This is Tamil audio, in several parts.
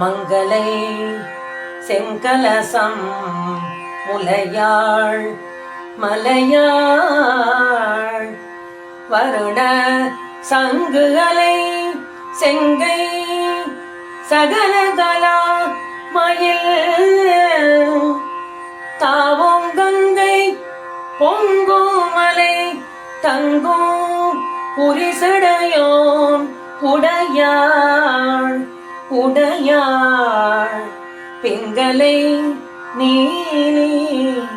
மங்களை செங்கலசம் முலையாள் மலையாள் வருட சங்குகளை செங்கை சகலகலா மயில் தாவும் கங்கை பொங்கும் மலை தங்கும் புரிசடையோன் உடையாள். உடையாள் பிங்களை நீலி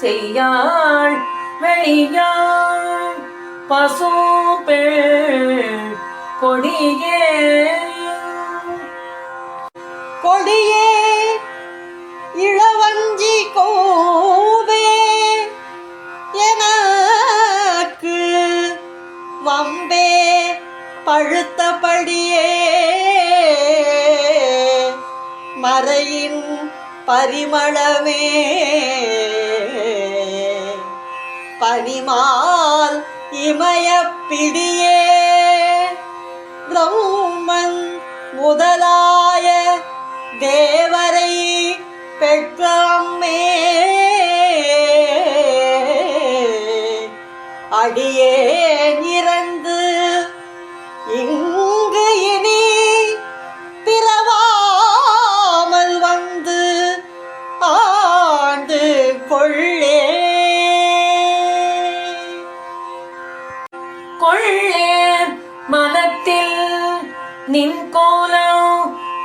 செய்யாள் வெளியாள். பசுப்பெள் கொடியே. கொடியே இளவஞ்சி கோவே. எனக்கு வம்பே பழுத்த மறையின் பரிமளமே. பனிமால் இமயப்பிடியே பிரம்மன் முதலாய தேவரை பெற்றம்மே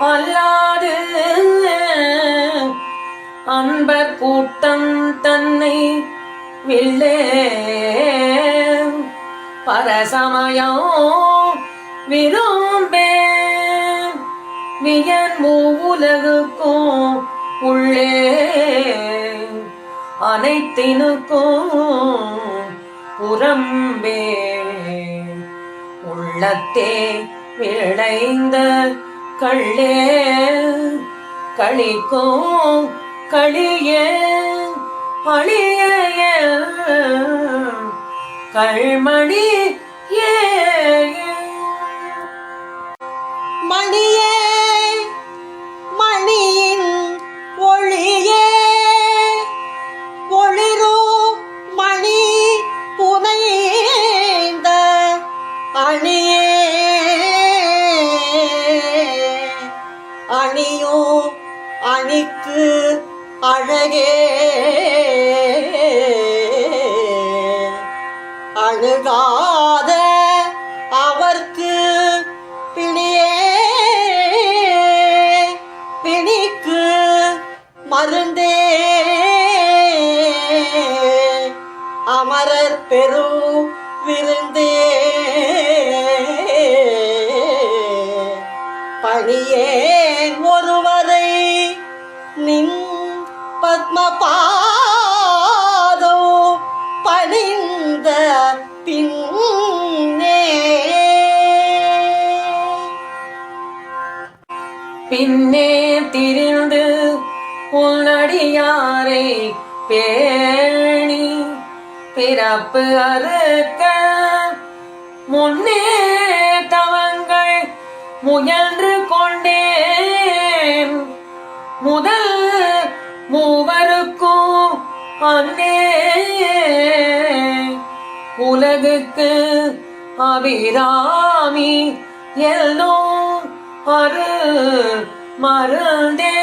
அல்லாது அன்பர் கூட்டம் தன்னை வில்லே. பரசமயம் விரும்பே. வியன் உலகுக்கும் உள்ளே. அனைத்தினுக்கும் புறம்பே. உள்ளத்தே விளைந்த கள்ளே களிக்கும் களியே அழிய கள்மணி ஏ. மணியே அணியோ அணிக்கு அழகே. அணுகாத அவர்க்கு பிணியே. பிணிக்கு மருந்தே. அமரர் பெரு பணியேன் ஒருவரை நின் பத்மபாதோ பணிந்த பின்னே. பின்னே திரிந்து உன்னடியாரை பேணி பிறப்பு அறுக்க முன்னே முயன்று கொண்டேன். முதல் மூவருக்கும் அன்னே உலகுக்கு அபிராமி எல்லோ அரு மருந்தே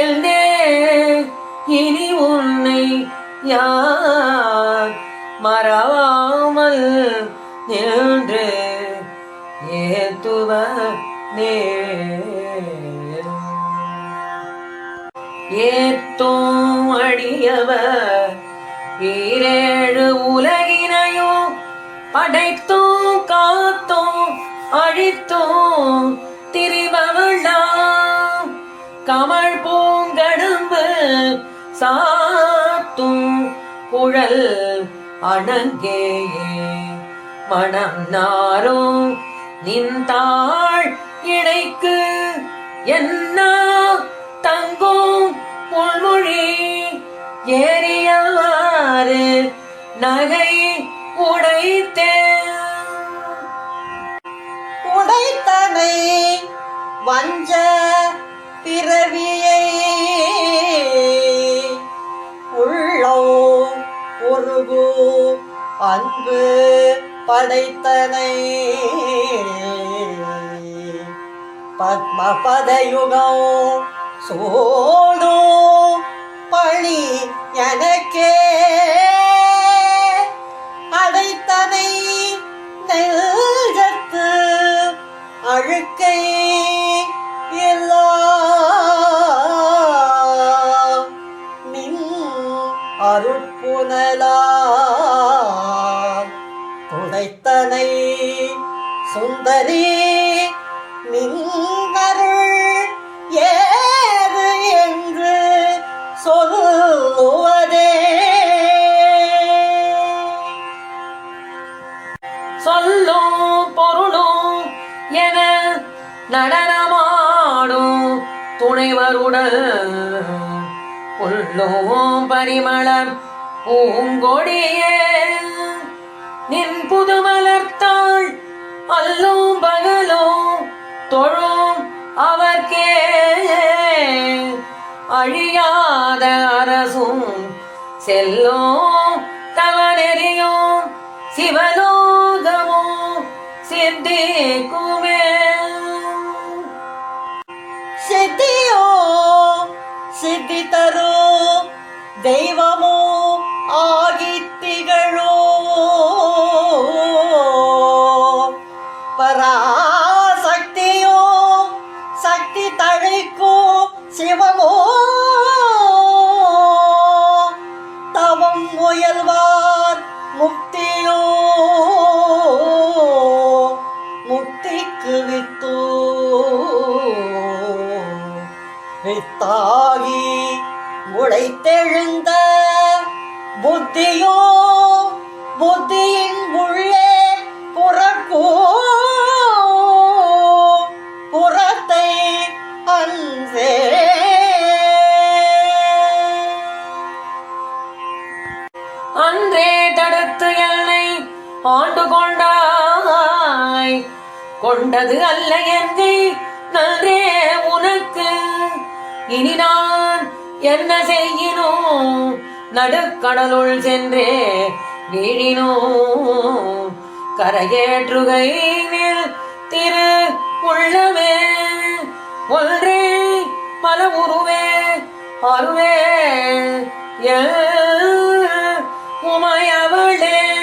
எல்தே இனி உன்னை யார் மறவாமல் நின்று ஏத்துவ ஏத்தோம் அடியவர் ஈரேழு உலகினையும் படைத்தோம் காத்தோம் அழித்தோம். திரிபவளாம் கமல் பூங்கடும்பு சாத்தும் குழல் அணங்கேயே. மனம் நாரும் நின்றாள் இணைக்கு என்ன தங்கும் பொன்மொழி ஏறியவாறு நகை உடைத்தேன். உடைத்தனை வஞ்ச பிறவியை உள்ளோ உருகு அன்பு படைத்தனை. பத்மபதயுகம் சோடும் பணி எனக்கே. அடைத்தனை நெல்கத்து அழுக்கை எல்லாம் நின் அருட்புனலா. துடைத்தனை சுந்தரே நின்னருள் ஏது என்று சொல்லுவதே. சொல்லும் பொருளும் என நடனமாடும் துணைவருடல் புல்லும் பரிமளம் பூங்கொடியே. நின் புதுமலர்த்தாள் அழியாத அரசும் செல்லும் தவனெறியும் சிவலோகமும் சித்திக்குமே சித்தியோ சித்தி தரோ தெய்வமோ வித்தாகி உழைத்தெழுந்த புத்தியோ புத்தியின் உள்ளே புறக்கோ புறத்தை அன்றே. அன்றே தடுத்து என்னை ஆண்டு கொண்டாய். கொண்டது அல்ல என்னை நன்றே உனக்கு. இனி நான் என்ன செய்யினோ? நடுக்கடலுள் சென்றே வீழினோ. கரையேற்றுகையில் திரு உள்ளவே ஒன்றே பல உருவே அருவே. உமையவளே.